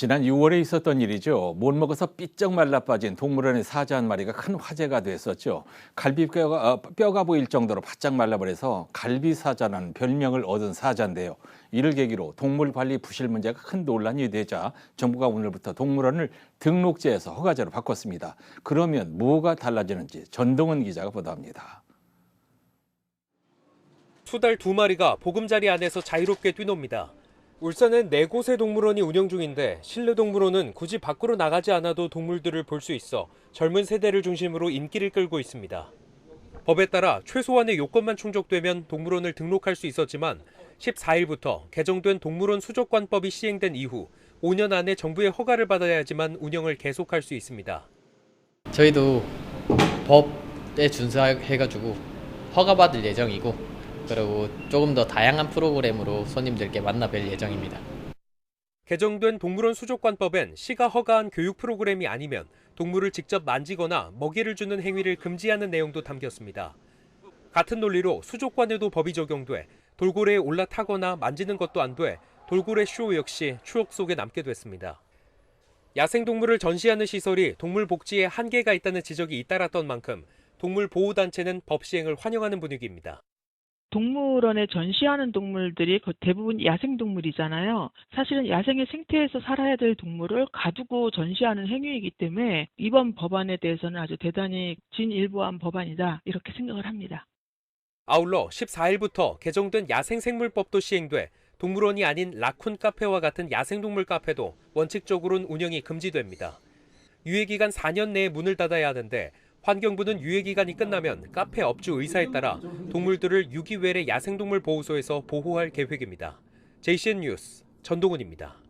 지난 6월에 있었던 일이죠. 못 먹어서 삐쩍 말라 빠진 동물원의 사자 한 마리가 큰 화제가 됐었죠. 갈비뼈가 어, 뼈가 보일 정도로 바짝 말라버려서 갈비사자라는 별명을 얻은 사자인데요. 이를 계기로 동물 관리 부실 문제가 큰 논란이 되자 정부가 오늘부터 동물원을 등록제에서 허가제로 바꿨습니다. 그러면 뭐가 달라지는지 전동은 기자가 보도합니다. 수달 두 마리가 보금자리 안에서 자유롭게 뛰놉니다. 울산엔 네 곳의 동물원이 운영 중인데 실내 동물원은 굳이 밖으로 나가지 않아도 동물들을 볼 수 있어 젊은 세대를 중심으로 인기를 끌고 있습니다. 법에 따라 최소한의 요건만 충족되면 동물원을 등록할 수 있었지만 14일부터 개정된 동물원 수족관법이 시행된 이후 5년 안에 정부의 허가를 받아야지만 운영을 계속할 수 있습니다. 저희도 법에 준수해가지고 허가받을 예정이고 그리고 조금 더 다양한 프로그램으로 손님들께 만나뵐 예정입니다. 개정된 동물원 수족관법엔 시가 허가한 교육 프로그램이 아니면 동물을 직접 만지거나 먹이를 주는 행위를 금지하는 내용도 담겼습니다. 같은 논리로 수족관에도 법이 적용돼 돌고래에 올라타거나 만지는 것도 안 돼 돌고래 쇼 역시 추억 속에 남게 됐습니다. 야생동물을 전시하는 시설이 동물 복지에 한계가 있다는 지적이 잇따랐던 만큼 동물 보호단체는 법 시행을 환영하는 분위기입니다. 동물원에 전시하는 동물들이 그 대부분 야생동물이잖아요. 사실은 야생의 생태에서 살아야 될 동물을 가두고 전시하는 행위이기 때문에 이번 법안에 대해서는 아주 대단히 진일보한 법안이다 이렇게 생각을 합니다. 아울러 14일부터 개정된 야생생물법도 시행돼 동물원이 아닌 라쿤 카페와 같은 야생동물 카페도 원칙적으로는 운영이 금지됩니다. 유예기간 4년 내에 문을 닫아야 하는데 환경부는 유예기간이 끝나면 카페 업주 의사에 따라 동물들을 유기외래 야생동물 보호소에서 보호할 계획입니다. JCN 뉴스 전동훈입니다.